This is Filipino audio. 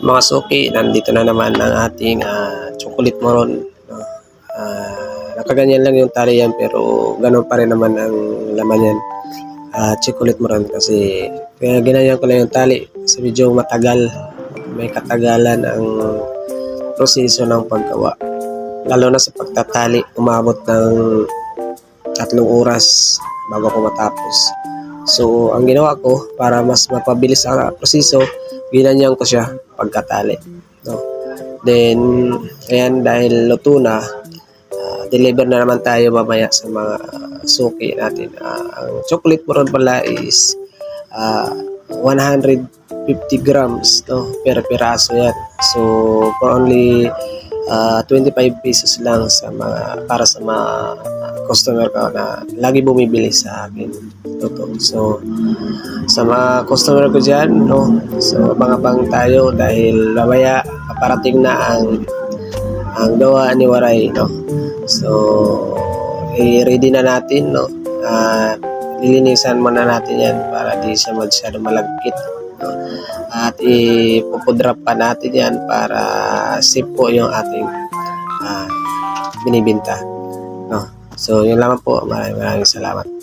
Mga suki, nandito na naman ang ating ah, chocolate moron. No? Ah, nakaganyan lang yung tali yan pero ganun pa rin naman ang laman yan. Ah, chocolate moron kasi kaya ginanyan ko lang yung tali kasi medyo matagal. May katagalan ang proseso ng paggawa. Lalo na sa pagtatali, umabot ng tatlong oras bago ko matapos. So, ang ginawa ko para mas mapabilis ang proseso, ginanyan ko siya pagkatali. No? Then, ayan, dahil luto na, ah, deliver na naman tayo mamaya sa mga suki natin. Ah, ang chocolate moron pala is ah, 150 grams no, per piraso yan. So, for only ah, 25 pesos lang sa mga para sa mga customer ko na lagi bumibili sa akin. Totoo. So, sa mga customer ko dyan, no, so mga bang tayo dahil mamaya paparating na ang ang gawa ni Waray, no. So, i-ready na natin, no. Ah, lilinisan muna natin yan para di siya masyado malagkit. No? At ipupudra pa natin yan para safe po yung ating ah, binibinta. So, yun lamang po. Maraming maraming salamat.